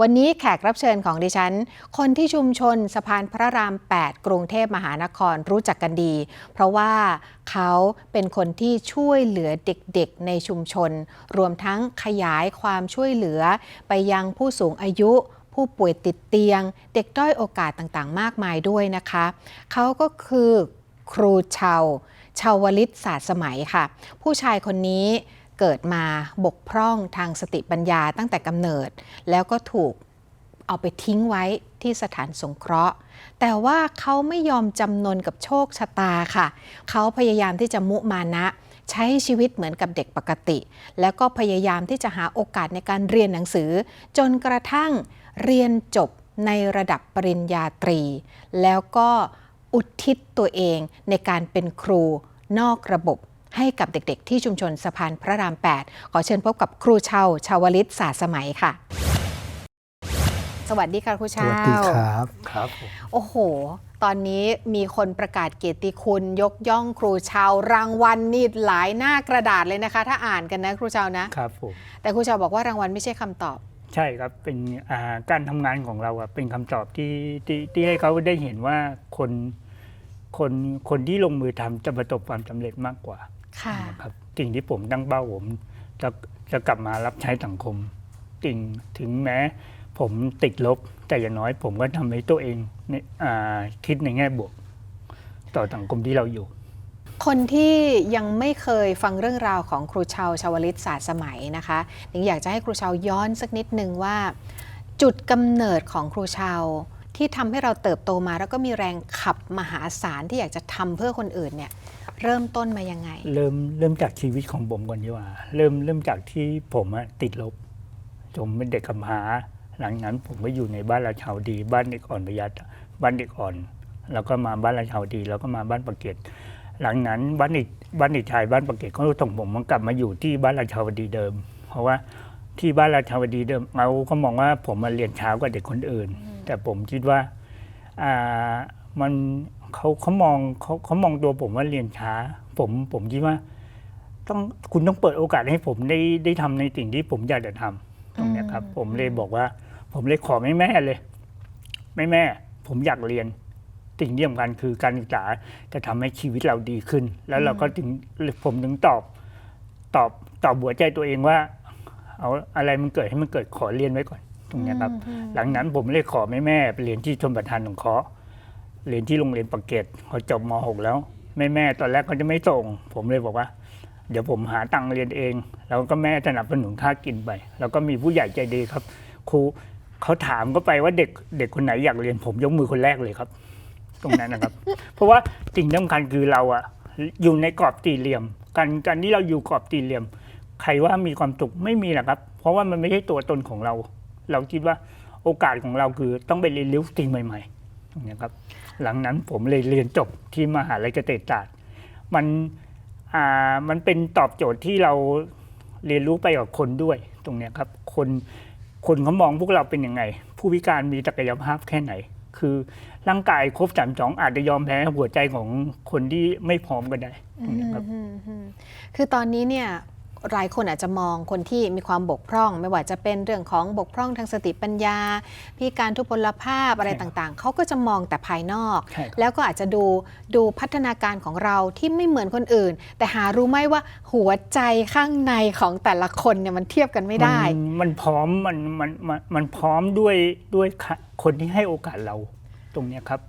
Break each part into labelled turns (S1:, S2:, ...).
S1: วันนี้แขกรับเชิญของดิฉัน คนที่ชุมชนสะพานพระราม 8 กรุงเทพมหานครรู้จักกันดี เพราะว่าเขาเป็นคนที่ช่วยเหลือเด็กๆในชุมชน รวมทั้งขยายความช่วยเหลือไปยังผู้สูงอายุผู้ป่วยติดเตียง เด็กด้อยโอกาสต่างๆ มากมายด้วยนะคะ เขาก็คือครูชาวชาวลิตศาสตร์สมัยค่ะ ผู้ชายคนนี้ เกิดมาบกพร่องทางสติปัญญาตั้งแต่กำเนิด แล้วก็ถูกเอาไปทิ้งไว้ที่สถานสงเคราะห์ แต่ว่าเขาไม่ยอมจำนนกับโชคชะตาค่ะ เขาพยายามที่จะมุมานะใช้ชีวิตเหมือนกับเด็กปกติ แล้วก็พยายามที่จะหาโอกาสในการเรียนหนังสือ จนกระทั่งเรียนจบในระดับปริญญาตรี แล้วก็อุทิศตัวเองในการเป็นครูนอกระบบ ให้กับเด็กๆ ที่ชุมชนสะพานพระราม 8 ขอเชิญพบกับครูเชาชาวลิตศาสตร์สมัยค่ะ สวัสดีค่ะครู
S2: ส
S1: เชา
S2: วัสดีครับครับผม
S1: โอ้โห ตอนนี้มีคนประกาศเกียรติคุณยกย่องครูเชารางวัลนี่หลายหน้ากระดาษเลยนะคะ ถ้าอ่านกันนะครูเชานะ
S2: ครับผม
S1: แต่ครูเชาบอกว่ารางวัลไม่ใช่คำตอบ
S2: ใช่ครับเป็นอ่าการทำงานของเราอะเป็นคำตอบที่ที่ที่ให้เขาได้เห็นว่าคนคนคนที่ลงมือทำจะประสบความสำเร็จมากกว่า
S1: ค่ะ
S2: นะครับสิ่งที่ผมตั้งเป้าผมจะจะกลับมารับใช้สังคมสิ่งถึงแม้ ผมติดลบ แต่อย่างน้อยผมก็ทำให้ตัวเองเนี่ยอ่าคิดในแง่บวก ต่อสังคมที่เราอยู่
S1: คนที่ยังไม่เคยฟังเรื่องราวของครูเชาชาวลิตศาสตร์สมัยนะคะนิงอยากจะให้ครูเชาย้อนสักนิดนึงว่า จุดกำเนิดของครูเชาที่ทำให้เราเติบโตมา แล้วก็มีแรงขับมหาศาลที่อยากจะทำเพื่อคนอื่นเนี่ย เริ่มต้นมายังไง
S2: เริ่มเริ่มจากชีวิตของผมก่อนดีกว่า เริ่มเริ่มจากที่ผมอะติดลบผมเป็นเด็กกำพร้าหลังนั้นผมก็อยู่ในบ้านราชาวดี บ้านเด็กอ่อนประหยัดบ้านเด็กอ่อน แล้วก็มาบ้านราชาวดี แล้วก็มาบ้านประเกตหลังนั้นบ้านเด็กบ้านเด็กชายบ้านประเกตก็ส่งผมมันกลับมาอยู่ที่บ้านราชาวดีเดิม เพราะว่าที่บ้านราชาวดีเดิมเราก็มองว่าผมมาเรียนช้ากว่าเด็กคนอื่น แต่ผมคิดว่าอ่ามัน เขาเขามองเขาเขามองตัวผมว่าเรียนช้า ผมผมคิดว่า ต้องคุณต้องเปิดโอกาสให้ผมได้ได้ทำในสิ่งที่ผมอยากจะทำตรงเนี้ยครับ
S1: อืม
S2: ผมเลยบอกว่า ผมเลยขอแม่แม่เลย แม่แม่ ผมอยากเรียนสิ่งที่สำคัญคือการศึกษาจะทำให้ชีวิตเราดีขึ้น แล้วเราก็ถึงผมถึงตอบ ตอบตอบหัวใจตัวเองว่า เอาอะไรมันเกิดให้มันเกิดขอเรียนไว้ก่อน ตรงเนี้ยครับ หลังนั้นผมเลยขอแม่แม่ๆไปเรียนที่ชมประทานสงเคราะห์ เรียนที่โรงเรียนปากเกร็ดพอจบม .6 แล้วแม่แม่ตอนแรกเขาจะไม่ส่ง ผมเลยบอกว่า เดี๋ยวผมหาตังค์เรียนเอง แล้วก็แม่สนับสนุนค่ากินไป แล้วก็มีผู้ใหญ่ใจดีครับ ครูเขาถามก็ไปว่าเด็กเด็กคนไหนอยากเรียนผมยกมือคนแรกเลยครับ ตรงนั้นนะครับ เพราะว่าสิ่งสำคัญคือเราอะอยู่ในกรอบสี่เหลี่ยม การการที่เราอยู่กรอบสี่เหลี่ยม ใครว่ามีความสุขไม่มีหรอกครับ เพราะว่ามันไม่ใช่ตัวตนของเรา เราคิดว่าโอกาสของเราคือต้องไปเรียนรู้สิ่งใหม่ๆตรงนี้ครับ หลังนั้นผมเลยเรียนจบที่มหาลัยเกษตรศาสตร์ มันอ่ามันเป็นตอบโจทย์ที่เราเรียนรู้ไปกับคนด้วยตรงเนี้ยครับ คนคนเขามองพวกเราเป็นยังไง ผู้พิการมีศักยภาพแค่ไหน คือร่างกายครบสามสองอาจจะยอมแพ้หัวใจของคนที่ไม่พร้อมก็ได้ตรงเนี้ยครับ
S1: คือตอนนี้เนี่ย หลายคนอาจจะมองคนที่มีความบกพร่อง ไม่ว่าจะเป็นเรื่องของบกพร่องทางสติปัญญา พิการทุพพลภาพอะไร
S2: ใช่ครับ
S1: ต่างๆ เขาก็จะมองแต่ภายนอก
S2: ใช่ครับ
S1: แล้วก็อาจจะดูดูพัฒนาการของเราที่ไม่เหมือนคนอื่น แต่หารู้ไหมว่าหัวใจข้างในของแต่ละคนเนี่ยมันเทียบกันไม่ได้
S2: นมันพร้อมมันมันมันมันพร้อมด้วยด้วยค่ะคนที่ให้โอกาสเราตรงเนี้ยครับ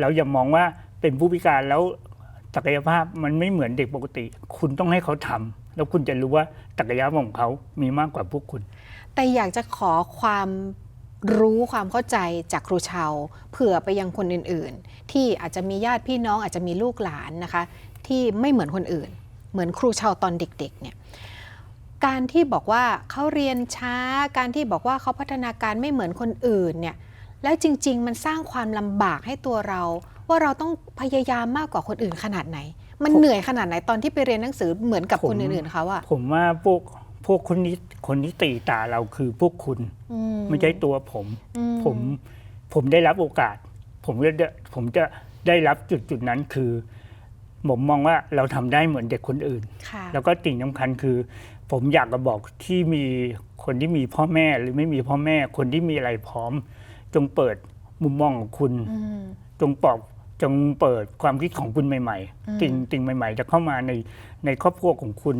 S2: เราอย่ามองว่าเป็นผู้พิการแล้วศักยภาพมันไม่เหมือนเด็กปกติ คุณต้องให้เขาทำ แล้วคุณจะรู้ว่าศักยาของเขามีมากกว่าพวกคุณ
S1: แต่อยากจะขอความรู้ความเข้าใจจากครูชาวเผื่อไปยังคนอื่นๆ ที่อาจจะมีญาติพี่น้องอาจจะมีลูกหลานนะคะ ที่ไม่เหมือนคนอื่น เหมือนครูชาวตอนเด็กๆเนี่ยการที่บอกว่าเขาเรียนช้า การที่บอกว่าเขาพัฒนาการไม่เหมือนคนอื่นเนี่ยแล้วจริง ๆ มันสร้างความลำบากให้ตัวเรา ว่าเราต้องพยายามมากกว่าคนอื่นขนาดไหน มันเหนื่อยขนาดไหนตอนที่ไปเรียนหนังสือเหมือนกับ
S2: ผม
S1: คนอื่นๆเขาอะ
S2: ผมว่าพวกพวกคนนี้คนที่ตีตาเราคือพวกคุณ
S1: อื
S2: ไม่ใช่ตัวผม
S1: อื
S2: ผมผมได้รับโอกาส ผมจะได้ผมจะได้รับจุดจุดนั้นคือ ผมมองว่าเราทำได้เหมือนเด็กคนอื่น
S1: ค่ะ
S2: แล้วก็สิ่งสำคัญคือ ผมอยากจะบอกที่มีคนที่มีพ่อแม่หรือไม่มีพ่อแม่คนที่มีอะไรพร้อม จงเปิดมุมมองของคุณ
S1: อืม
S2: จงปอก จงเปิดความคิดของคุณใหม่
S1: อืม
S2: ๆสิ่งสิ่งใหม่ ๆ จะเข้ามาในในครอบครัวของคุณ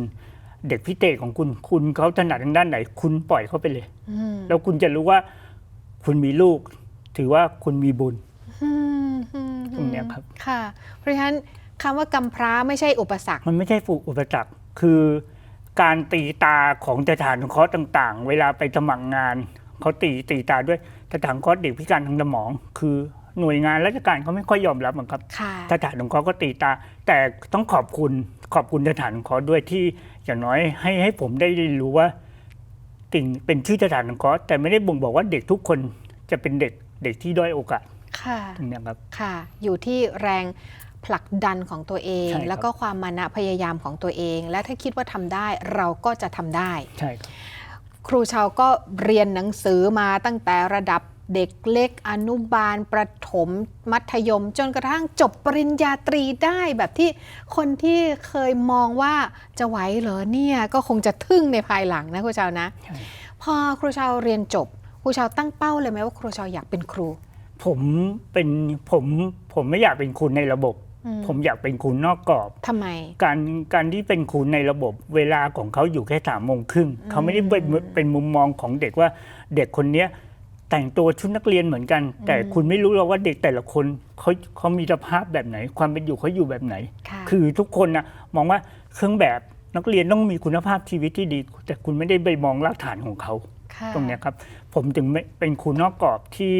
S2: เด็กพิเศษของคุณ คุณเขาถนัดทางด้านไหน คุณปล่อยเขาไปเลย
S1: อืม
S2: แล้วคุณจะรู้ว่า คุณมีลูก ถือว่าคุณมีบุญ
S1: อืมอืม
S2: ตรงเนี้ยครับ
S1: ค่ะ เพราะฉะนั้นคำว่ากำพร้าไม่ใช่อุปสรรค
S2: มันไม่ใช่ฝูอุปสรรค คือการตีตาของสถานสงเคราะห์ต่าง ๆ เวลาไปสมัครงานเขาตีตีตาด้วยสถานสงเคราะห์เด็กพิการทางสมอง คือ หน่วยงานราชการเขาไม่ค่อยยอมรับหรอกครับ
S1: ค่ะ
S2: สถานสงเคราะห์ก็ตีตา แต่ต้องขอบคุณขอบคุณสถานสงเคราะห์ด้วยที่อย่างน้อยให้ให้ผมได้รู้ว่าติ่งเป็นชื่อสถานสงเคราะห์แต่ไม่ได้บ่งบอกว่าเด็กทุกคนจะเป็นเด็กเด็กที่ด้อยโอกาส
S1: ค่ะ
S2: ตรงเนี้ยครับ
S1: ค่ะ อยู่ที่แรงผลักดันของตัวเอง
S2: ใช่ครับ
S1: แล้วก็ความมานะพยายามของตัวเอง และถ้าคิดว่าทำได้เราก็จะทำได้
S2: ใช่ครับ
S1: ครูชาวก็เรียนหนังสือมาตั้งแต่ระดับ เด็กเล็กอนุบาล ประถม มัธยม จนกระทั่งจบปริญญาตรีได้แบบที่คนที่เคยมองว่าจะไหวเหรอเนี่ย ก็คงจะทึ่งในภายหลังนะครูชาวนะ
S2: ใช่
S1: พอครูชาวเรียนจบครูชาวตั้งเป้าเลยไหมว่าครูชาวอยากเป็นครู
S2: ผมเป็นผมผมไม่อยากเป็นครูในระบบ
S1: อืม
S2: ผมอยากเป็นครูนอกกรอบ
S1: ทำไม
S2: การการที่เป็นครูในระบบ เวลาของเขาอยู่แค่สามโมงครึ่งเขาไม่ได้เป็นเป็นมุมมองของเด็กว่าเด็กคนเนี้ย แต่งตัวชุดนักเรียนเหมือนกัน แต่คุณไม่รู้หรอกว่าเด็กแต่ละคนเขาเขามีสภาพแบบไหน ความเป็นอยู่เขาอยู่แบบไหน
S1: ค่ะ
S2: คือทุกคนนะมองว่าเครื่องแบบนักเรียนต้องมีคุณภาพชีวิตที่ดี แต่คุณไม่ได้ไปมองรากฐานของเขา
S1: ค่ะ
S2: ตรงเนี้ยครับ ผมถึงไม่เป็นครูนอกกรอบที่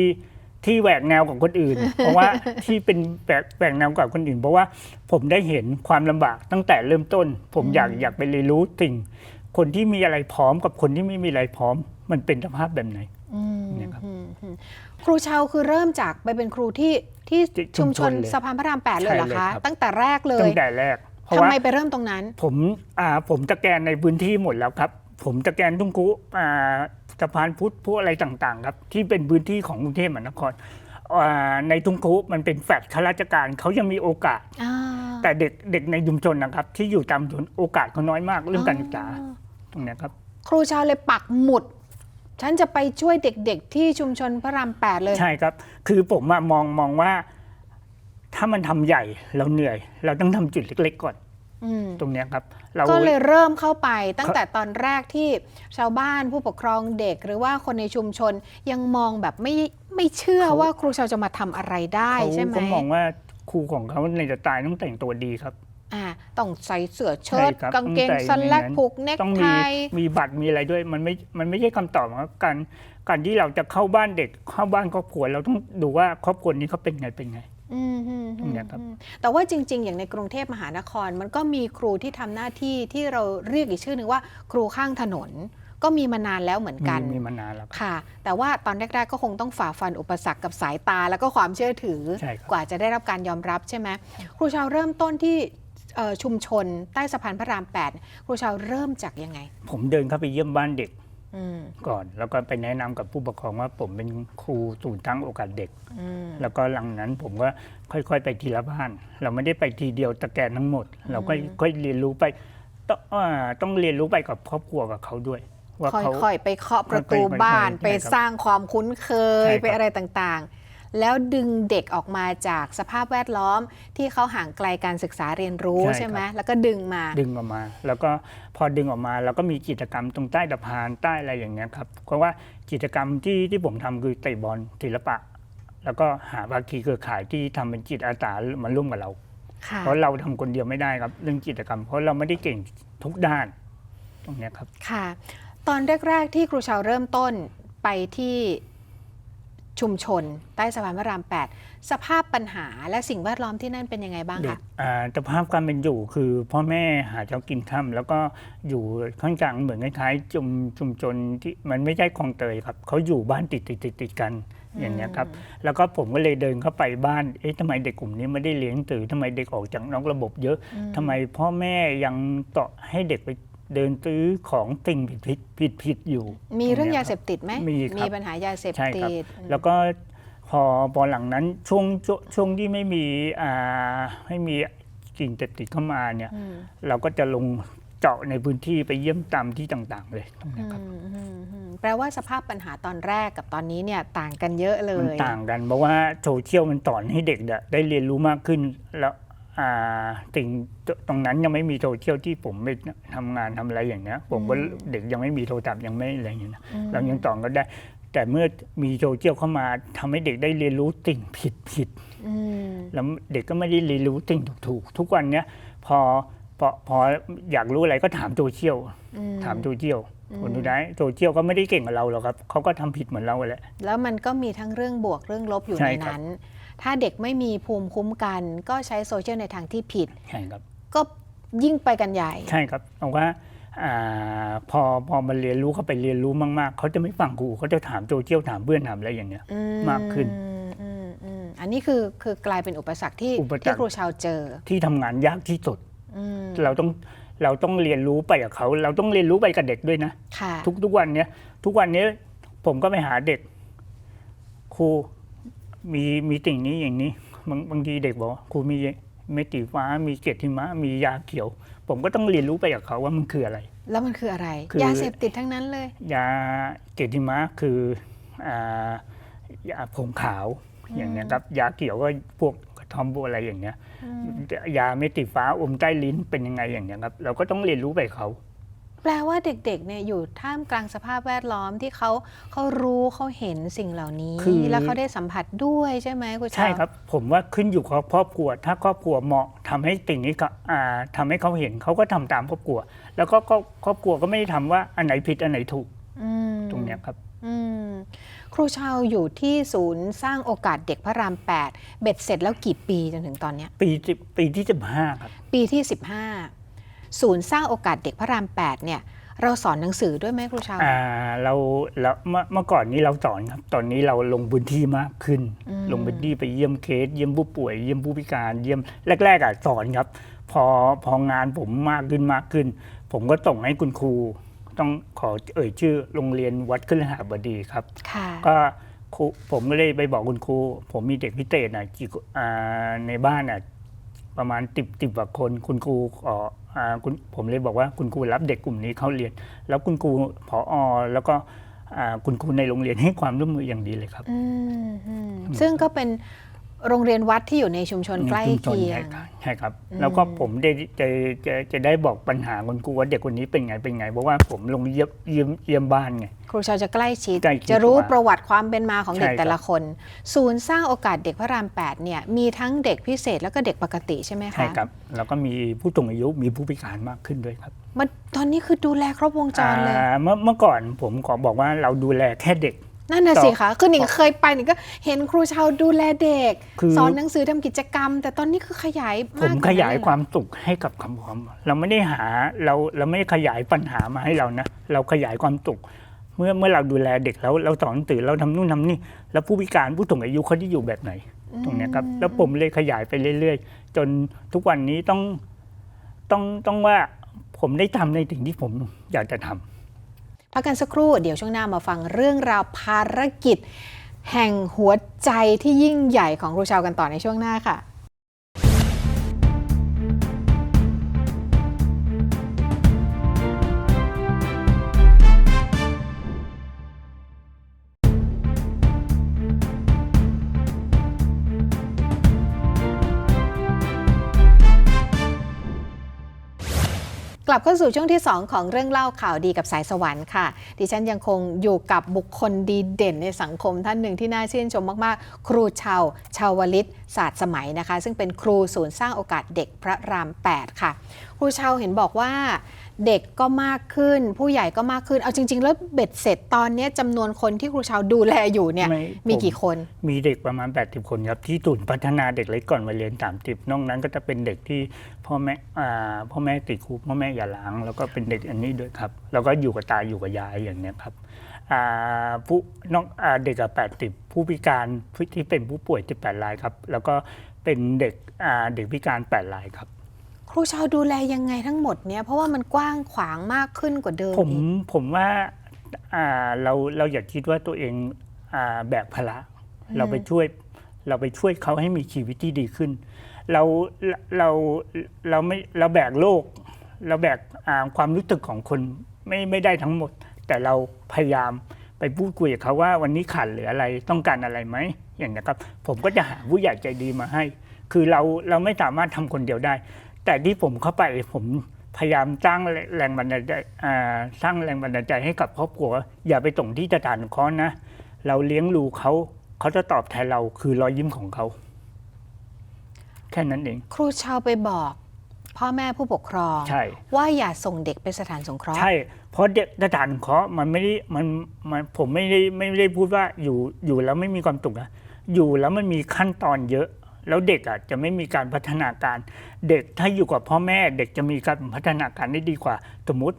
S2: ที่แหวกแนวกับคนอื่น เพราะว่าที่เป็นแหวกแหวกแนวกับคนอื่น เพราะว่าผมได้เห็นความลำบากตั้งแต่เริ่มต้น ผมอยากอยากไปเรียนรู้สิ่งคนที่มีอะไรพร้อมกับคนที่ไม่มีอะไรพร้อม มันเป็นสภาพแบบไหน
S1: อืม
S2: เนี่ย ครับ
S1: อืมอืมครูชาวคือเริ่มจากไปเป็นครูที่ที่
S2: ที่ชุ
S1: ชุม
S2: ม
S1: ช
S2: ช
S1: น
S2: นเลย
S1: สะพานพระรามแปดเลยเหรอ
S2: ใช่เลย
S1: คะ
S2: ครับ
S1: ตั้งแต่แรกเล
S2: ตั้
S1: ย
S2: งแต่แรกเพราะ
S1: ทำ
S2: ว่า
S1: ไมไปเริ่มตรงนั้น
S2: ผมอ่าผมตะแกนในพื้นที่หมดแล้วครับ ผมตะแกนทุ่งคุอ่าสะพานพุทธพวกอะไรต่างๆ ครับ ที่เป็นพื้นที่ของกรุงเทพมหานครอ่าในทุ่งคุมันเป็นแฟลตข้าราชการเขายังมีโอกาส
S1: อ่า
S2: แต่เด็กเด็กในชุมชนนะครับ ที่อยู่ตามชุมชนโอกาสเขาน้อยมากเรื่องการศึกษาตรงเนี้ยครับ
S1: ครูชาวเลยปักหมุด ฉันจะไปช่วยเด็กๆ ที่ชุมชนพระรามแปดเลย
S2: ใช่ครับ คือผมอะมองมองว่า ถ้ามันทำใหญ่เราเหนื่อย เราต้องทำจุดเล็ก ๆ ก่อน
S1: อืม
S2: ตรงเนี้ยครับ เรา
S1: ก็เลยเริ่มเข้าไปตั้ง
S2: ครับ
S1: แต่ตอนแรกที่ชาวบ้านผู้ปกครองเด็กหรือว่าคนในชุมชนยังมองแบบไม่ไม่เชื่อว่าครูชาวจะมาทำอะไรได้
S2: เขา
S1: ใช่ไหม
S2: เขามองว่าครูของเขาในสไตล์ต้องแต่งตัวดีครับ
S1: อ่าต้องใส่เสื้อเชิ้ต
S2: ใช่ครับ
S1: กางเกง
S2: ต้องใส่
S1: สแลก
S2: อย่างนั้น
S1: ผูกเน็ก
S2: ต้อง
S1: ไท
S2: มีมีบัตรมีอะไรด้วย มันไม่มันไม่ใช่คำตอบครับการการที่เราจะเข้าบ้านเด็กเข้าบ้านครอบครัวเราต้องดูว่าครอบครัวนี้เขาเป็นไงเป็นไง
S1: อืมอืม
S2: ตรงเนี้ยครับ
S1: อืมแต่ว่าจริง ๆ อย่างในกรุงเทพมหานคร มันก็มีครูที่ทำหน้าที่ที่เราเรียกอีกชื่อหนึ่งว่า ครูข้างถนน ก็มีมานานแล้วเหมือน
S2: มี
S1: กัน
S2: มีมานานแล้วครับ
S1: ค่ะ แต่ว่าตอนแรก ๆ ก็คงต้องฝ่าฟันอุปสรรคกับสายตาแล้วก็ความเชื่อถือ
S2: ใช่ครับ
S1: กว่าจะได้รับการยอมรับใช่ไหมครูชาวเริ่มต้นที่เอ่อ ชุมชนใต้สะพานพระราม 8 ครูชาวเริ่มจากยังไง
S2: ผมเดินเข้าไปเยี่ยมบ้านเด็ก
S1: อืม
S2: ก่อน แล้วก็ไปแนะนำกับผู้ปกครองว่าผมเป็นครูศูนย์ตั้งโอกาสเด็ก
S1: อืม
S2: แล้วก็หลังนั้นผมก็ค่อยๆ ไปทีละบ้าน เราไม่ได้ไปทีเดียวตะแกนทั้งหมด เราก็ค่อยเรียนรู้ไปต้องอ่าต้องเรียนรู้ไปกับครอบครัวกับเขาด้วยว่าเขา
S1: ค่อยๆไปเคาะประตู
S2: ค่อยๆ
S1: บ้าน
S2: ค่อยๆ
S1: ไป
S2: ใช่ครับ
S1: สร้างความคุ้นเคย
S2: ใช่ครับ
S1: ไปอะไรต่างๆ แล้วดึงเด็กออกมาจากสภาพแวดล้อม ที่เขาห่างไกลการศึกษาเรียนรู้ใช่ไหมแล้วก็ดึงมา
S2: ดึงออกมา แล้วก็พอดึงออกมาเราก็มีกิจกรรมตรงใต้สะพานใต้อะไรอย่างเงี้ยครับเพราะว่ากิจกรรมที่ที่ผมทำคือเตะบอลศิลปะ แล้วก็หาภาคีเครือข่ายที่ทำเป็นจิตอาสามาร่วมกับเรา
S1: ค่ะ
S2: เพราะเราทำคนเดียวไม่ได้ครับเรื่องกิจกรรม เพราะเราไม่ได้เก่งทุกด้าน ตรงเนี้ยครับ
S1: ค่ะ ตอนแรก ๆ ที่ครูชาวเริ่มต้นไปที่ ชุมชน ใต้สะพานพระราม 8 สภาพปัญหาและสิ่งแวดล้อมที่นั่นเป็นยังไงบ้าง
S2: เด็
S1: คะ
S2: กอ่าสภาพการเป็นอยู่คือพ่อแม่หาเช้ากินค่ำแล้วก็อยู่ข้างกลางเหมือนคล้ายๆชุมชุมชนที่มันไม่ใช่คลองเตยครับเขาอยู่บ้านติดติดติดติดกันอย่างเนี้ยครับ แล้วก็ผมก็เลยเดินเข้าไปบ้าน เอ๊ะทำไมเด็กกลุ่มนี้ไม่ได้เลี้ยงตือทำไมเด็กออกจากนอกระบบเยอะทำไมพ่อแม่ยังต่อให้เด็กไป เดินซื้อของสิ่งผิดผิดผิดผิดอยู่
S1: มีเรื่องยา
S2: ต
S1: เสพติดไหม
S2: มีครับ
S1: ปัญหายาเสพ
S2: ใช่ค
S1: ติ
S2: รับ
S1: ด
S2: แล้วก็พอพอหลังนั้นช่วงช่วงช่วงที่ไม่มีอ่าไม่มีกิ่งเสพติดเข้ามาเนี่ย
S1: อืม
S2: เราก็จะลงเจาะในพื้นที่ไปเยี่ยมตามที่ต่างๆ เลยตรงนี้ครับ
S1: อืมอืมอืมแปลว่าสภาพปัญหาตอนแรกกับตอนนี้เนี่ยต่างกันเยอะเล
S2: มัน
S1: ย
S2: ต่างกันเพราะว่าโซเชียลมันสอนให้เด็กเนี่ยได้เรียนรู้มากขึ้น แล้วอ่า สิ่งตรงนั้นยังไม่มีโซเชียลที่ผมไปทำงานทำอะไรอย่างเงี้ย ผมก็
S1: อืม
S2: เด็กยังไม่มีโทรศัพท์ยังไม่อะไรอย่างเงี้ยนะ
S1: อืม
S2: เรายังสอนก็ได้ แต่เมื่อมีโซเชียลเข้ามาทำให้เด็กได้เรียนรู้สิ่งผิดผิด
S1: อืม
S2: แล้วเด็กก็ไม่ได้เรียนรู้สิ่งถูกๆทุกวันเนี้ยพอพอพออยากรู้อะไรก็ถามโซเชียล
S1: อืม
S2: ถามโซเชียลคนดูได้โซเชียลก็ไม่ได้เก่งกับเราหรอกครับเขาก็ทำผิดเหมือนเราแหละ
S1: แล้วมันก็มีทั้งเรื่องบวกเรื่องลบอยู่
S2: ใช่
S1: ใน
S2: ครับ
S1: นั้น ถ้าเด็กไม่มีภูมิคุ้มกัน ก็ใช้โซเชียลในทางที่ผิด
S2: ใช่ครับ
S1: ก็ยิ่งไปกันใหญ่
S2: ใช่ครับเอาว่าอาพอพอมันเรียนรู้เขาไปเรียนรู้มากๆ เขาจะไม่ฟังครูเขาจะถามโซเชียลถามเพื่อนถามอะไรอย่างเงี้ย
S1: อื
S2: มากขึ้น
S1: อืมอืมอันนี้คือคือกลายเป็นอุปสรรคที่
S2: อุปสรรค
S1: ที่ครูชาวเจอ
S2: ที่ทำงานยากที่สุด
S1: อืม
S2: เราต้องเราต้องเรียนรู้ไปกับเขา เราต้องเรียนรู้ไปกับเด็กด้วยนะ
S1: ค่ะ
S2: ทุกทุกวันเนี้ย ทุกวันเนี้ยผมก็ไปหาเด็ก ครู มีมีสิ่งนี้อย่างนี้บางบางทีเด็กบอกว่าครูมีเม็ดสีฟ้า มีเกล็ดหิมะมียาเขียว ผมก็ต้องเรียนรู้ไปกับเขาว่ามันคืออะไร
S1: แล้วมันคืออะไร
S2: คือ
S1: ยาเสพติดทั้งนั้นเลย
S2: ยาเกล็ดหิมะคืออ่ายาผงขาวอย่างเงี้ยครับยาเขียวก็พวกกระท่อมพวกอะไรอย่างเงี้ย ยาเม็ดสีฟ้าอมใต้ลิ้นเป็นยังไงอย่างเงี้ยครับเราก็ต้องเรียนรู้ไปกับเขา
S1: แปลว่าเด็กๆเนี่ยอยู่ท่ามกลางสภาพแวดล้อมที่เขาเขารู้เขาเห็นสิ่งเหล่านี้
S2: คือ
S1: แล้วเขาได้สัมผัสด้วยใช่ไหมคุณชาว
S2: ใช่ครับ ผมว่าขึ้นอยู่กับครอบครัว ถ้าครอบครัวเหมาะทำให้สิ่งนี้ก็อ่าทำให้เขาเห็นเขาก็ทำตามครอบครัว แล้วก็ก็ครอบครัวก็ไม่ได้ทำว่าอันไหนผิดอันไหนถูก
S1: อืม
S2: ตรงเนี้ยครับ
S1: อืมครูชาวอยู่ที่ศูนย์สร้างโอกาสเด็กพระราม 8 เบ็ดเสร็จแล้วกี่ปีจนถึงตอนเนี้ย
S2: ปีที่ปีที่สิบห้าครับ
S1: ปีที่ 15 ศูนย์สร้างโอกาสเด็กพระราม8เนี่ยเราสอนหนังสือด้วยไหมครูชาว
S2: อ่าเราเราเมื่อเมื่อก่อนนี้เราสอนครับ ตอนนี้เราลงพื้นที่มากขึ้น
S1: อืม
S2: ลงพื้นที่ไปเยี่ยมเคส เยี่ยมผู้ป่วย เยี่ยมผู้พิการ เยี่ยมแรก ๆอะสอนครับ พอพองานผมมากขึ้นมากขึ้น ผมก็ส่งให้คุณครู ต้องขอเอ่ยชื่อโรงเรียนวัดขึ้นหาบดีครับ
S1: ค่ะ
S2: ก็ครูผมก็เลยไปบอกคุณครู ผมมีเด็กพิเศษนะกี่คนอ่าในบ้านน่ะประมาณติบติบกว่าคนคุณครูขออ่า คุณผมเลยบอกว่าคุณครูรับเด็กกลุ่มนี้เข้าเรียน แล้วคุณครูผอแล้วก็คุณครูในโรงเรียนให้ความร่วมมืออย่างดีเลยครับ
S1: ซึ่งก็เป็น โรงเรียนวัดที่อยู่ในชุมชนใกล้
S2: ชุมชน
S1: เคีย
S2: ใช่
S1: ง
S2: ครับใช่ครับ
S1: อืม
S2: แล้วก็ผมได้จะจะจะได้บอกปัญหาคุณครูว่าเด็กคนนี้เป็นไงเป็นไงเพราะว่าผมลงเยี่ยมเยี่ยมเยี่ยมบ้านไง
S1: ครูชาวจะใกล้ชิด
S2: ใกล้ชิด
S1: จะรู้
S2: กว่า
S1: ประวัติความเป็นมาของเด็ก
S2: ใช่ครับ
S1: แต่ละคน ศูนย์สร้างโอกาสเด็กพระราม8เนี่ยมีทั้งเด็กพิเศษแล้วก็เด็กปกติใช่ไหมคะ
S2: ใช่ครับ แล้วก็มีผู้สูงอายุมีผู้พิการมากขึ้นด้วยครับ
S1: มันตอนนี้คือดูแลครบวงจรเลย
S2: อ่าเมื่อเมื่อก่อนผมขอบอกว่าเราดูแลแค่เด็ก
S1: นั่นน่ะ
S2: ต่อ
S1: สิคะคือหนิงเคยไปหนิงก็เห็นครูชาวดูแลเด็ก
S2: คือ
S1: สอนหนังสือทำกิจกรรม แต่ตอนนี้คือขยาย
S2: ผมา
S1: กก
S2: ข
S1: นั้น
S2: ยาย
S1: เลเหรอ
S2: ความสุขให้กับคำความเราไม่ได้หาเราเราไม่ได้ขยายปัญหามาให้เรานะ เราขยายความสุขเมื่อเมื่อเราดูแลเด็กแล้วเราสอนหนังสือเราทำนู่นทำนี่ แล้วผู้พิการผู้สูงอายุเขาที่อยู่แบบไหน ตรงเนี้ยครับ แล้วผมเลยขยายไปเรื่อย ๆ จนทุกวันนี้ต้องต้องต้องว่าผมได้ทำในสิ่งที่ผมอยากจะทำ
S1: พักกันสักครู่เดี๋ยวช่วงหน้ามาฟังเรื่องราวภารกิจ แห่งหัวใจที่ยิ่งใหญ่ของครูชาวกันต่อในช่วงหน้าค่ะ กลับเข้าสู่ช่วงที่ 2 ของเรื่องเล่าข่าวดีกับสายสวรรค์ค่ะ ดิฉันยังคงอยู่กับบุคคลดีเด่นในสังคมท่านหนึ่งที่น่าชื่นชมมาก ๆ ครูชาวชาวลิตศาสตร์สมัยนะคะ ซึ่งเป็นครูศูนย์สร้างโอกาสเด็กพระราม 8 ค่ะ ครูชาวเห็นบอกว่า เด็กก็มากขึ้น ผู้ใหญ่ก็มากขึ้น เอาจริง ๆ แล้วเบ็ดเสร็จตอนเนี้ยจำนวนคนที่ครูชาวดูแลอยู่เนี่ย
S2: ไม่
S1: มี
S2: ผม
S1: กี่คน
S2: มีเด็กประมาณ 80 คนครับที่ศูนย์พัฒนาเด็กเล็กก่อนวัยเรียน 30นอกนั้นก็จะเป็นเด็กที่พ่อแม่อ่าพ่อแม่ติดคุกพ่อแม่อย่าล้าง แล้วก็เป็นเด็กอันนี้ด้วยครับ แล้วก็อยู่กับตาอยู่กับยายอย่างเนี้ยครับอ่าผู้น้องอ่าเด็กกับ 80 ผู้พิการที่เป็นผู้ป่วย 18 รายครับ แล้วก็เป็นเด็กอ่าเด็กพิการ 8 รายครับ
S1: ครูชาวดูแลยังไงทั้งหมดเนี่ยเพราะว่ามันกว้างขวางมากขึ้นกว่าเดิม
S2: ผม
S1: อีก
S2: ผมว่าอ่าเราเราอย่าคิดว่าตัวเองอ่าแบกภาระเราไปช่วยเราไปช่วยเขาให้มีชีวิตที่ดีขึ้น เราเราเราไม่เราแบกโลก เราแบกอ่าความรู้สึกของคนไม่ไม่ได้ทั้งหมด แต่เราพยายามไปพูดคุยกับเขาว่าวันนี้ขาดเหลืออะไรต้องการอะไรไหมอย่างนี้ครับ ผมก็จะหาผู้ใหญ่ใจดีมาให้ คือเราเราไม่สามารถทำคนเดียวได้ แต่ที่ผมเข้าไปผมพยายามสร้างแรงบันดาลใจอ่าสร้างแรงบันดาลใจให้กับครอบครัว อย่าไปส่งที่สถานเคราะห์นะ เราเลี้ยงดูเขาเขาจะตอบแทนเราคือรอยยิ้มของเขา แค่นั้นเอง
S1: ครูชาวไปบอกพ่อแม่ผู้ปกครอง
S2: ใช่
S1: ว่าอย่าส่งเด็กไปสถานสงเคราะห์
S2: ใช่เพราะเด็กสถานเคราะห์มันไม่ได้มันมันผมไม่ได้ไม่ได้พูดว่าอยู่อยู่แล้วไม่มีความสุขนะอยู่แล้วมันมีขั้นตอนเยอะ แล้วเด็กอะจะไม่มีการพัฒนาการ เด็กถ้าอยู่กับพ่อแม่เด็กจะมีการพัฒนาการได้ดีกว่า สมมติ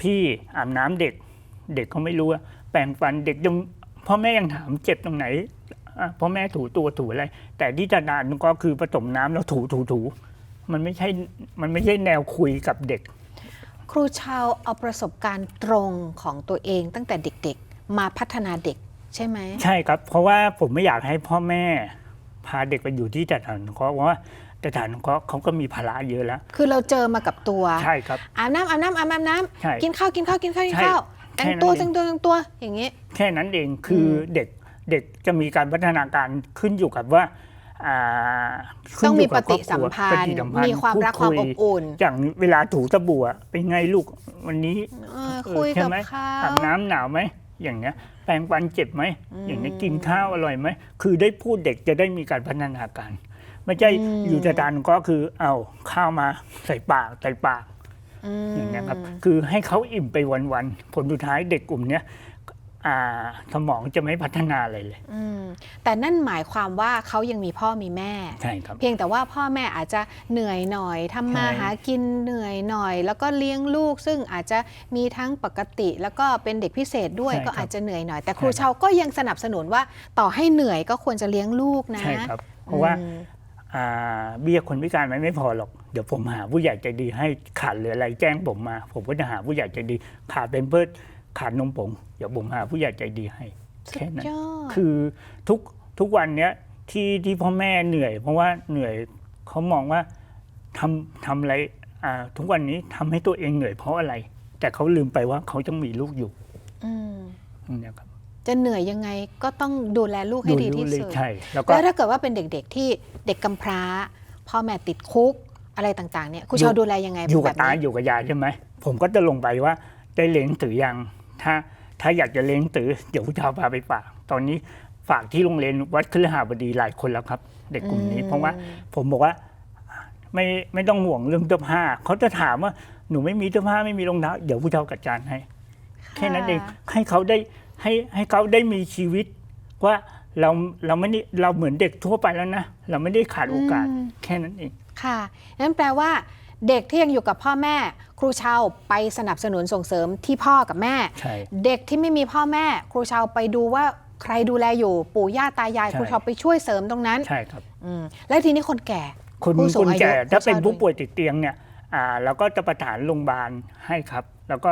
S2: พี่อาบน้ำเด็ก เด็กเขาไม่รู้แปรงฟันเด็กยังพ่อแม่ยังถามเจ็บตรงไหนพ่อแม่ถูตัวถูอะไร แต่ที่จะนานก็คือผสมน้ำแล้วถูถูถูมันไม่ใช่มันไม่ใช่แนวคุยกับเด็ก
S1: ครูชาวเอาประสบการณ์ตรงของตัวเองตั้งแต่เด็กๆ มาพัฒนาเด็กใช่ไหม
S2: ใช่ครับ เพราะว่าผมไม่อยากให้พ่อแม่ พาเด็กไปอยู่ที่สถานสงเคราะห์เพราะว่าสถานสงเคราะห์เขาก็มีภาระเยอะแล้ว
S1: คือเราเจอมากับตัว
S2: ใช่ครับ
S1: อาบน้ำอาบน้ำอาบน้ำน้
S2: ใช่ำ
S1: กินข้าวกินข้าวกินข้าวกินข้าว
S2: ใช่
S1: แต่งตัว
S2: แค่นั้
S1: แต่
S2: น
S1: ง
S2: เอง
S1: ตัวแต่งตัวอย่างนี้
S2: แค่นั้นเองคืออเด็กเด็กจะมีการพัฒนาการขึ้นอยู่กับว่าอ่าขึ้น
S1: ต้อง
S2: ยู่
S1: มีป
S2: กับ
S1: ฏิ
S2: คร
S1: สั
S2: อบ
S1: ม
S2: รัว
S1: พัน
S2: ป
S1: ธ์
S2: ฏิสัมพันธ์
S1: มีความรัก
S2: พู
S1: ความ
S2: ด
S1: อบอุ่น
S2: อย่างเวลาถูสบู่อะเป็นไงลูกวันนี้
S1: เออ
S2: เออ
S1: คุย
S2: ใช่
S1: กับ
S2: ไหม
S1: เขา
S2: อาบน้ำหนาวไหม อย่างเงี้ยแปรงฟันเจ็บไหมอย่างเงี้ยกินข้าวอร่อยไหมคือได้พูดเด็กจะได้มีการพัฒนาการ ไม่ใช่อยู่จะทานก็คือเอาข้าวมาใส่ปากใส่ปาก
S1: อืม
S2: อย่างเงี้ยครับคือให้เขาอิ่มไปวันๆผลสุดท้ายเด็กกลุ่มเนี้ยอ่า สมองจะไม่พัฒนาอะไรเลย
S1: อืมแต่นั่นหมายความว่าเขายังมีพ่อมีแม่
S2: ใช่ครับ
S1: เพียงแต่ว่าพ่อแม่อาจจะเหนื่อยหน่อยทำมา
S2: ใช่
S1: หากินเหนื่อยหน่อย แล้วก็เลี้ยงลูก ซึ่งอาจจะมีทั้งปกติ แล้วก็เป็นเด็กพิเศษด้วย
S2: ใช่ครับ
S1: ก็อาจจะเหนื่อยหน่อย แต่ครู
S2: ใช่ครับ
S1: เชาก็ยังสนับสนุนว่าต่อให้เหนื่อยก็ควรจะเลี้ยงลูกนะ
S2: ใช่ครับ เพราะว่า
S1: อืม
S2: อ่าเบี้ยคนพิการมันไม่พอหรอก เดี๋ยวผมหาผู้ใหญ่ใจดีให้ขาดเหลืออะไรแจ้งผมมา ผมก็จะหาผู้ใหญ่ใจดีขาดเป็นเพิด ขาดนมผงเดี๋ยวผมหาผู้ใหญ่ใจดีให้
S1: สุ
S2: แค่
S1: ด
S2: นั้น
S1: ยอด
S2: คือทุกทุกวันเนี้ยที่ที่พ่อแม่เหนื่อย เพราะว่าเหนื่อยเขามองว่าทำทำอะไรอ่าทุกวันนี้ทำให้ตัวเองเหนื่อยเพราะอะไร แต่เขาลืมไปว่าเขาต้องมีลูกอยู่
S1: อืม
S2: เนี่ยครับ
S1: จะเหนื่อยยังไงก็ต้องดูแลลูกให้ดีที่
S2: เลย
S1: สุด
S2: ใช่แล้วก็
S1: แล้วถ้าเกิดว่าเป็นเด็กๆที่เด็กกำพร้าพ่อแม่ติดคุกอะไรต่างๆเนี่ยครู
S2: อยู่
S1: เชาดูแลยังไง
S2: อยู่กับ
S1: แบบ
S2: ตา
S1: นี้
S2: อยู่กับยายใช่ไหมผมก็จะลงไปว่าได้เลี้ยงหนังสือยัง ถ้าถ้าอยากจะเลี้ยงหนังสือเดี๋ยวผู้ชาวพาไปฝาก ตอนนี้ฝากที่โรงเรียนวัดคฤหบดีหลายคนแล้วครับ เด็กกลุ่มนี้
S1: อืม
S2: เพราะว่าผมบอกว่าไม่ไม่ต้องห่วงเรื่องเสื้อผ้าเขาจะถามว่าหนูไม่มีเสื้อผ้าไม่มีรองเท้าเดี๋ยวผู้ชาวจัดการให้ แค่นั้นเองให้เขาได้ให้ให้เขาได้มีชีวิตว่าเราเราไม่ได้เราเหมือนเด็กทั่วไปแล้วนะ เราไม่ได้ขาดโอกาส
S1: อืม
S2: แค่นั้นเอง
S1: ค่ะนั่นแปลว่า เด็กที่ยังอยู่กับพ่อแม่ ครูเชาไปสนับสนุนส่งเสริมที่พ่อกับแม่
S2: ใช่
S1: เด็กที่ไม่มีพ่อแม่ ครูเชาไปดูว่าใครดูแลอยู่ปู่ย่าตายาย
S2: ใช่
S1: ครูเชาไปช่วยเสริมตรงนั้น
S2: ใช่ครับ
S1: อืมแล้วทีนี้คนแก่
S2: คน
S1: ผู้สู
S2: ค
S1: ง
S2: น
S1: อายุ
S2: แก่ถ้าเป็น
S1: ผู้
S2: ผู้
S1: ชาย
S2: ป่วยติดเตียงเนี่ยอ่าเราก็จะประสานโรงพยาบาลให้ครับ แล้วก็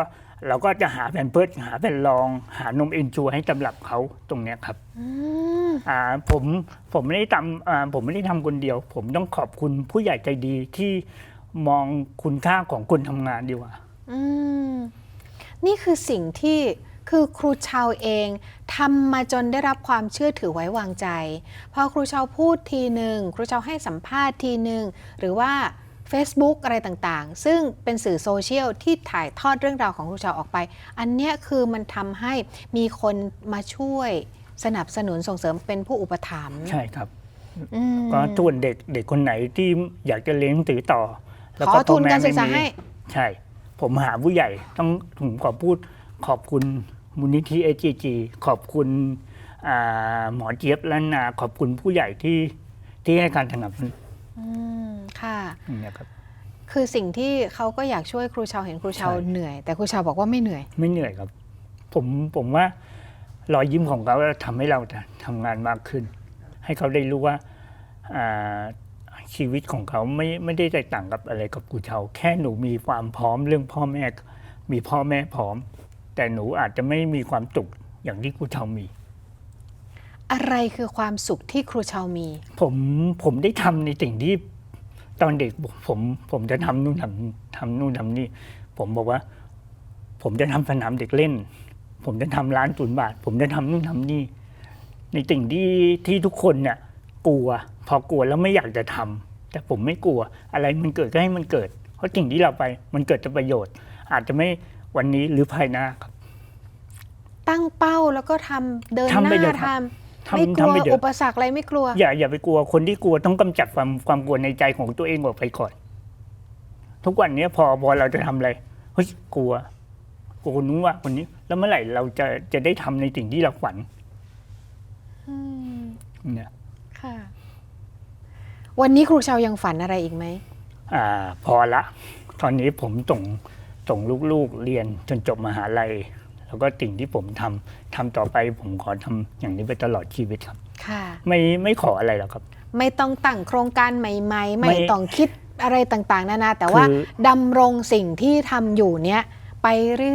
S2: เราก็จะหาแผ่นเพิร์ดหาแผ่นรอง หานมเอ็นจูให้สำหรับเขาตรงเนี้ยครับ
S1: อืม
S2: อ่าผมผมไม่ได้ทำอ่าผมไม่ได้ทำคนเดียว ผมต้องขอบคุณผู้ใหญ่ใจดีที่ มองคุณค่าของคนทำงานดีกว่า
S1: อืมนี่คือสิ่งที่คือครูเชาเองทำมาจนได้รับความเชื่อถือไว้วางใจ พอครูเชาพูดทีหนึ่งครูเชาให้สัมภาษณ์ทีหนึ่งหรือว่า Facebook อะไรต่างๆ ซึ่งเป็นสื่อโซเชียลที่ถ่ายทอดเรื่องราวของครูเชาออกไป อันเนี้ยคือมันทำให้มีคนมาช่วยสนับสนุนส่งเสริมเป็นผู้อุปถัมภ์
S2: ใช่ครับ
S1: อืม
S2: ก็ส่วนเด็กเด็กคนไหนที่อยากจะเลี้ยงหนังสือต่อ แล้ว
S1: ข
S2: ก็
S1: อทุน
S2: พ่อแม่
S1: การศึกษา
S2: ไม่มี
S1: ให้
S2: ใช่ ผมหาผู้ใหญ่ต้องผมขอพูดขอบคุณมูลนิธิเอจจีขอบคุณอ่าหมอเจี๊ยบล้านนาขอบคุณผู้ใหญ่ที่ที่ให้การสนับสนุน
S1: อืมค่ะ
S2: เนี่ยครับ
S1: คือสิ่งที่เขาก็อยากช่วยครูชาวเห็นครูชาว
S2: ใช่
S1: เหนื่อย แต่ครูชาวบอกว่าไม่เหนื่อย
S2: ไม่เหนื่อยครับ ผมผมว่ารอยยิ้มของเขาทำให้เราทำงานมากขึ้น ให้เขาได้รู้ว่าอ่า ชีวิตของเขาไม่ไม่ได้แตกต่างกับอะไรกับกูเชาแค่หนูมีความพร้อมเรื่องพ่อแม่ มีพ่อแม่พร้อม แต่หนูอาจจะไม่มีความสุขอย่างที่กูเชามี
S1: อะไรคือความสุขที่ครูชาวมี
S2: ผมผมได้ทำในสิ่งที่ตอนเด็กผมผมจะทำนู่นทำทำนู่นทำนี่ ผมบอกว่า ผมจะทำสนามเด็กเล่น ผมจะทำร้านศูนย์บาท ผมจะทำนู่นทำนี่ ในสิ่งที่ที่ทุกคนเนี่ย กลัว พอกลัวแล้วไม่อยากจะทำแต่ผมไม่กลัว อะไรมันเกิดก็ให้มันเกิด เพราะสิ่งที่เราไปมันเกิดจะประโยชน์ อาจจะไม่วันนี้หรือภายหน้าครับ
S1: ตั้งเป้าแล้วก็ทำเดินห
S2: ทำไป
S1: น้า
S2: เถอะ
S1: ท
S2: ทำ
S1: ไม่กำลั
S2: ทำ
S1: ว
S2: ไปเถ
S1: อุ
S2: อะ
S1: ปสรรคอะไรไม่กลัว
S2: อย่าอย่าไปกลัวคนที่กลัวต้องกำจัดความความกลัวในใจของตัวเองออกไปก่อนทุกวันนี้พอพอเราจะทำอะไรเฮ้ยกลัวกลัวคนนู้นว่าคนนี้ แล้วเมื่อไหร่เราจะจะได้ทำในสิ่งที่เราฝัน
S1: อืม
S2: เนี่ย
S1: ค่ะ วันนี้ครูชาวยังฝันอะไรอีกไหม
S2: อ่าพอละ ตอนนี้ผมส่งส่งลูกๆเรียนจนจบมหาลัย แล้วก็สิ่งที่ผมทำทำต่อไปผมขอทำอย่างนี้ไปตลอดชีวิตครับ
S1: ค่ะ
S2: ไม่ไม่ขออะไรหรอกครับ
S1: ไม่ต้องตั้งโครงการใหม่ ๆ
S2: ไม่
S1: ไม่ต้องคิดอะไรต่างๆ นานา แต่ว่า
S2: คือ
S1: ดำรงสิ่งที่ทำอยู่เนี้ยไป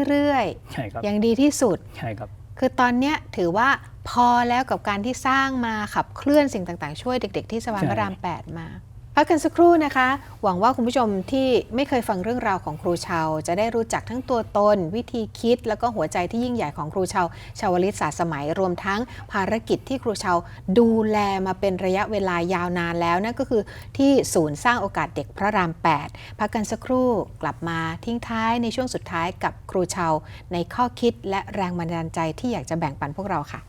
S1: เรื่อย
S2: ใช่ครับ
S1: ๆ อย่างดีที่สุด
S2: ใช่ครับ
S1: คือตอนเนี้ยถือว่า พอแล้วกับการที่สร้างมาขับเคลื่อนสิ่งต่างๆ ช่วยเด็ก ๆ ที่สะพาน
S2: ใช่
S1: พระราม 8 มาพักกันสักครู่นะคะ หวังว่าคุณผู้ชมที่ไม่เคยฟังเรื่องราวของครูเชาจะได้รู้จักทั้งตัวตน วิธีคิด แล้วก็หัวใจที่ยิ่งใหญ่ของครูเชาชาวลิตศาสตร์สมัยรวมทั้งภารกิจที่ครูเชาดูแลมาเป็นระยะเวลายาวนานแล้วนั่นก็คือที่ศูนย์สร้างโอกาสเด็กพระราม 8 พักกันสักครู่กลับมาทิ้งท้ายในช่วงสุดท้ายกับครูเชาในข้อคิดและแรงบันดาลใจที่อยากจะแบ่งปันพวกเราค่ะ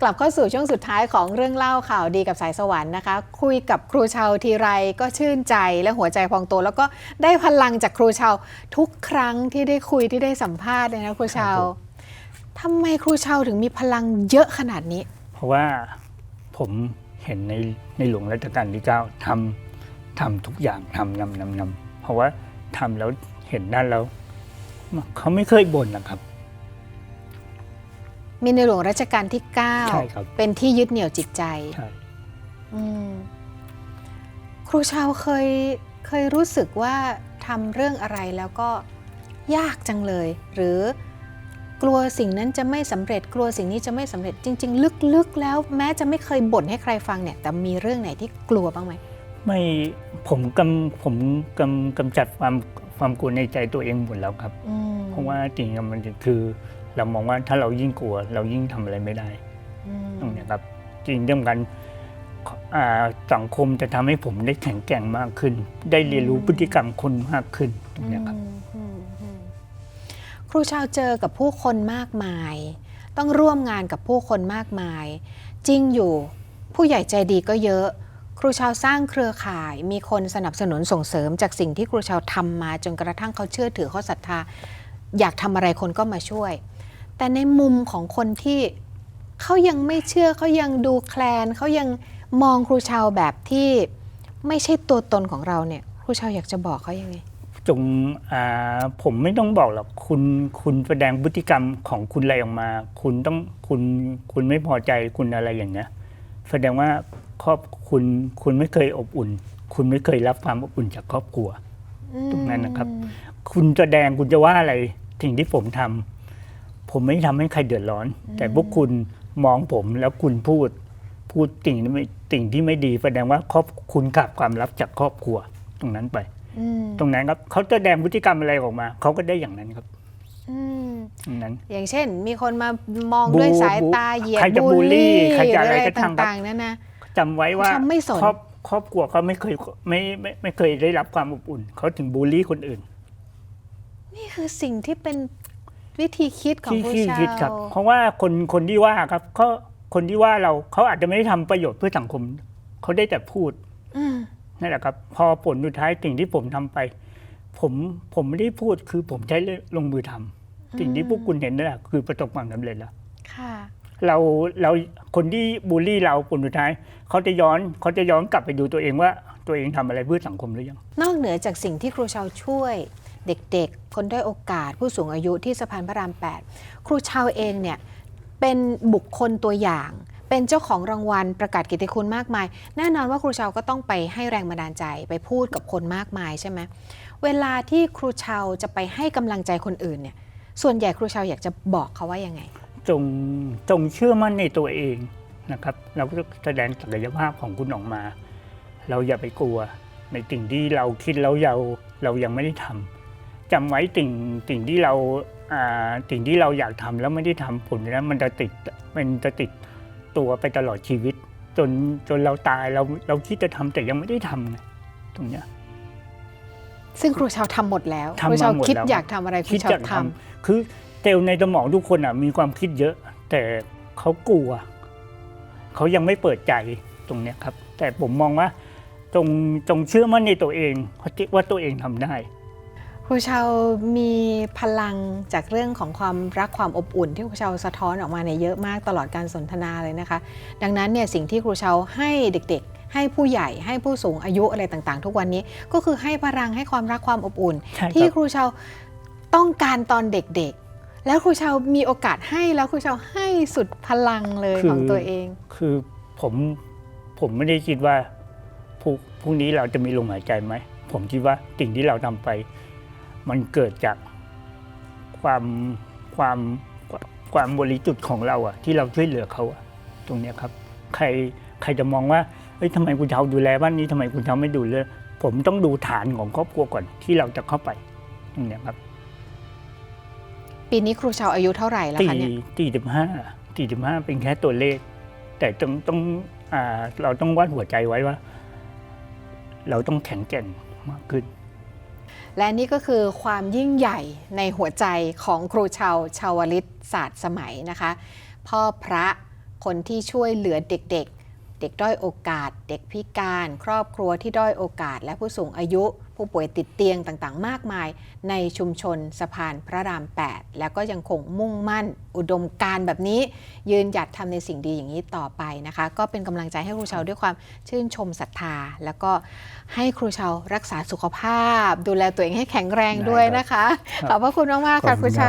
S1: กลับเข้าสู่ช่วงสุดท้ายของเรื่องเล่าข่าวดีกับสายสวรรค์นะคะ คุยกับครูเชาทีไรก็ชื่นใจและหัวใจพองโต แล้วก็ได้พลังจากครูเชาทุกครั้งที่ได้คุยที่ได้สัมภาษณ์เลยนะครูเชา
S2: ครับผม
S1: ทำไมครูเชาถึงมีพลังเยอะขนาดนี้
S2: เพราะว่าผมเห็นในในหลวงรัชกาลที่เก้าทำทำทุกอย่างทำนำนำนำเพราะว่าทำแล้วเห็นด้านแล้วเขาไม่เคยบ่นนะครับ
S1: มีในหลวงรัชกาลที่
S2: ใช่ครับ
S1: 9 เป็นที่ยึดเหนี่ยวจิตใจ
S2: ใช่
S1: อืมครูเชาเคยเคยรู้สึกว่าทำเรื่องอะไรแล้วก็ยากจังเลย หรือกลัวสิ่งนั้นจะไม่สำเร็จกลัวสิ่งนี้จะไม่สำเร็จจริง ๆ ลึกๆ แล้วแม้จะไม่เคยบ่นให้ใครฟังเนี่ย แต่มีเรื่องไหนที่กลัวบ้างไหม
S2: ไม่ผมกำผมกำกำจัดความความกลัวในใจตัวเองหมดแล้วครับ
S1: อืม
S2: เพราะว่าจริงๆมันคือ เรามองว่าถ้าเรายิ่งกลัว เรายิ่งทำอะไรไม่ได้
S1: อืม
S2: ตรงเนี้ยครับจริงเรื่องกันอ่าสังคมจะทำให้ผมได้แข็งแกร่งมากขึ้น ได้เรียนรู้พฤติกรรมคนมากขึ้นตรงเนี้ยครับ
S1: อืมอืมอืมครูชาวเจอกับผู้คนมากมาย ต้องร่วมงานกับผู้คนมากมาย จริงอยู่ผู้ใหญ่ใจดีก็เยอะ ครูชาวสร้างเครือข่าย มีคนสนับสนุนส่งเสริมจากสิ่งที่ครูชาวทำมาจนกระทั่งเขาเชื่อถือเขาศรัทธา อยากทำอะไรคนก็มาช่วย แต่ในมุมของคนที่เขายังไม่เชื่อเขายังดูแคลนเขายังมองครูชาวแบบที่ไม่ใช่ตัวตนของเราเนี่ย ครูชาวอยากจะบอกเขายังไง
S2: จงอ่าผมไม่ต้องบอกหรอกคุณคุณแสดงพฤติกรรมของคุณอะไรออกมา คุณต้องคุณคุณไม่พอใจคุณอะไรอย่างเงี้ยแสดงว่าครอบคุณคุณไม่เคยอบอุ่น คุณไม่เคยรับความอบอุ่นจากครอบครัว ตรงนั้นนะครับ คุณแสดงคุณจะว่าอะไรสิ่งที่ผมทำ ผมไม่ทำให้ใครเดือดร้อน แต่พวกคุณมองผมแล้วคุณพูด พูดสิ่งที่ไม่สิ่งที่ไม่ดีแสดงว่าครอบคุณขาดความรับจากครอบครัวตรงนั้นไป
S1: อืม
S2: ตรงนั้นครับเขาแสดงพฤติกรรมอะไรออกมาเขาก็ได้อย่างนั้นครับ
S1: อืม
S2: ตรงนั้น
S1: อย่างเช่น มีคนมามอง
S2: บู
S1: ด้วยสาย
S2: บู
S1: ตาเหยียด
S2: ใครจะบูลลี่ใครจะอะไร
S1: ห
S2: ก็ช่างครับ
S1: ต่างๆนั่นนะ
S2: จำไว้ว่า
S1: เขาไม่สน
S2: ครอบครอบครัวเขาไม่เคยไม่ไม่ไม่เคยได้รับความอบอุ่นเขาถึงบูลลี่คนอื่น
S1: นี่คือสิ่งที่เป็น วิธีคิดของ
S2: ที่
S1: ครู
S2: ที่
S1: ชา
S2: คิดครับ
S1: ว
S2: เพราะว่าคนคนที่ว่าครับเขาคนที่ว่าเราเขาอาจจะไม่ได้ทำประโยชน์เพื่อสังคมเขาได้แต่พูด
S1: อืม
S2: นั่นแหละครับ พอผลสุดท้ายสิ่งที่ผมทำไป ผมผมไม่ได้พูดคือผมใช้ลงมือทำสิ่งที่พวกคุณเห็นนั่นแหละคือประสบความสำเร็จแล้ว
S1: ค่ะ
S2: เราเราคนที่บูลลี่เราผลสุดท้ายเขาจะย้อนเขาจะย้อนกลับไปดูตัวเองว่าตัวเองทำอะไรเพื่อสังคมหรือยัง
S1: นอกเหนือจากสิ่งที่ครูชาวช่วย เด็กๆ คนด้อยโอกาสผู้สูงอายุที่สะพานพระราม 8 ครูชาวเองเนี่ยเป็นบุคคลตัวอย่าง เป็นเจ้าของรางวัลประกาศกิตติคุณมากมาย แน่นอนว่าครูชาวก็ต้องไปให้แรงบันดาลใจไปพูดกับคนมากมายใช่ไหมเวลาที่ครูชาวจะไปให้กำลังใจคนอื่นเนี่ยส่วนใหญ่ครูชาวอยากจะบอกเขาว่ายังไง
S2: จงจงเชื่อมั่นในตัวเองนะครับ เราก็แสดงศักยภาพของคุณออกมา เราอย่าไปกลัวในสิ่งที่เราคิดแล้วเราเรายังไม่ได้ทำ จำไว้สิ่งสิ่งที่เราอ่าสิ่งที่เราอยากทำแล้วไม่ได้ทำผลนั้นมันจะติดมันจะติดตัวไปตลอดชีวิต จนจนเราตายเราเราคิดจะทำแต่ยังไม่ได้ทำไงตรงเนี้ย
S1: ซึ่งครูชาวทำหมดแล้ว
S2: ทำมา
S1: ครูชาว
S2: หมด
S1: คิด
S2: แล้ว
S1: อยากทำอะไรครู
S2: คิด
S1: ชา
S2: จะ
S1: ว
S2: ท
S1: ทำ
S2: คือเซลล์ในสมองทุกคนอะมีความคิดเยอะ แต่เขากลัว เขายังไม่เปิดใจตรงเนี้ยครับ แต่ผมมองว่าจงจงเชื่อมั่นในตัวเองว่าตัวเองทำได้ำ
S1: ครูชาวมีพลังจากเรื่องของความรักความอบอุ่น ที่ครูชาวสะท้อนออกมาเนี่ยเยอะมากตลอดการสนทนาเลยนะคะ ดังนั้นเนี่ยสิ่งที่ครูชาวให้เด็กๆ ให้ผู้ใหญ่ให้ผู้สูงอายุอะไรต่างๆ ทุกวันนี้ก็คือให้พลังให้ความรักความอบอุ่น
S2: ใช่ครับ
S1: ที่ครูชาวต้องการตอนเด็กๆ แล้วครูชาวมีโอกาสให้แล้วครูชาวให้สุดพลังเลยของตัวเอง
S2: คือผมผมไม่ได้คิดว่าพรุ่งพรุ่งนี้เราจะมีลมหายใจไหมผมคิดว่าสิ่งที่เราทำไป มันเกิดจากความความความบริสุทธิ์ของเราอะที่เราช่วยเหลือเขาอะตรงเนี้ยครับ ใครใครจะมองว่าเอ้ยทำไมคุณเช้าดูแลบ้านนี้ทำไมคุณเช้าไม่ดูเลยผมต้องดูฐานของครอบครัวก่อนที่เราจะเข้าไปตรงเนี้ยครับ
S1: ปีนี้ครูชาวอายุเท่าไหร่แล้ว
S2: ตี
S1: คะเนี่ย
S2: ตีสิบห้าตีสิบห้าเป็นแค่ตัวเลข แต่ต้องต้องอ่าเราต้องวัดหัวใจไว้ว่า เราต้องแข็งแกร่งมากขึ้น
S1: และนี่ก็คือความยิ่งใหญ่ในหัวใจของครูชาวชาวลิตศาสตร์สมัยนะคะ พ่อพระคนที่ช่วยเหลือเด็กๆ เด็กด้อยโอกาส เด็กพิการ ครอบครัวที่ด้อยโอกาส และผู้สูงอายุ ผู้ป่วยติดเตียงต่างๆ มากมาย ในชุมชนสะพานพระราม 8 แล้วก็ยังคงมุ่งมั่น อุดมการณ์แบบนี้ ยืนหยัดทำในสิ่งดีอย่างนี้ต่อไปนะคะ ก็เป็นกำลังใจให้ครูชาวด้วยความชื่นชมศรัทธา แล้วก็ให้ครูชาวรักษาสุขภาพ ดูแลตัวเองให้แข็งแรงด้วยนะคะ
S2: ครับ
S1: ขอบพระคุณมากๆค่ะครูชา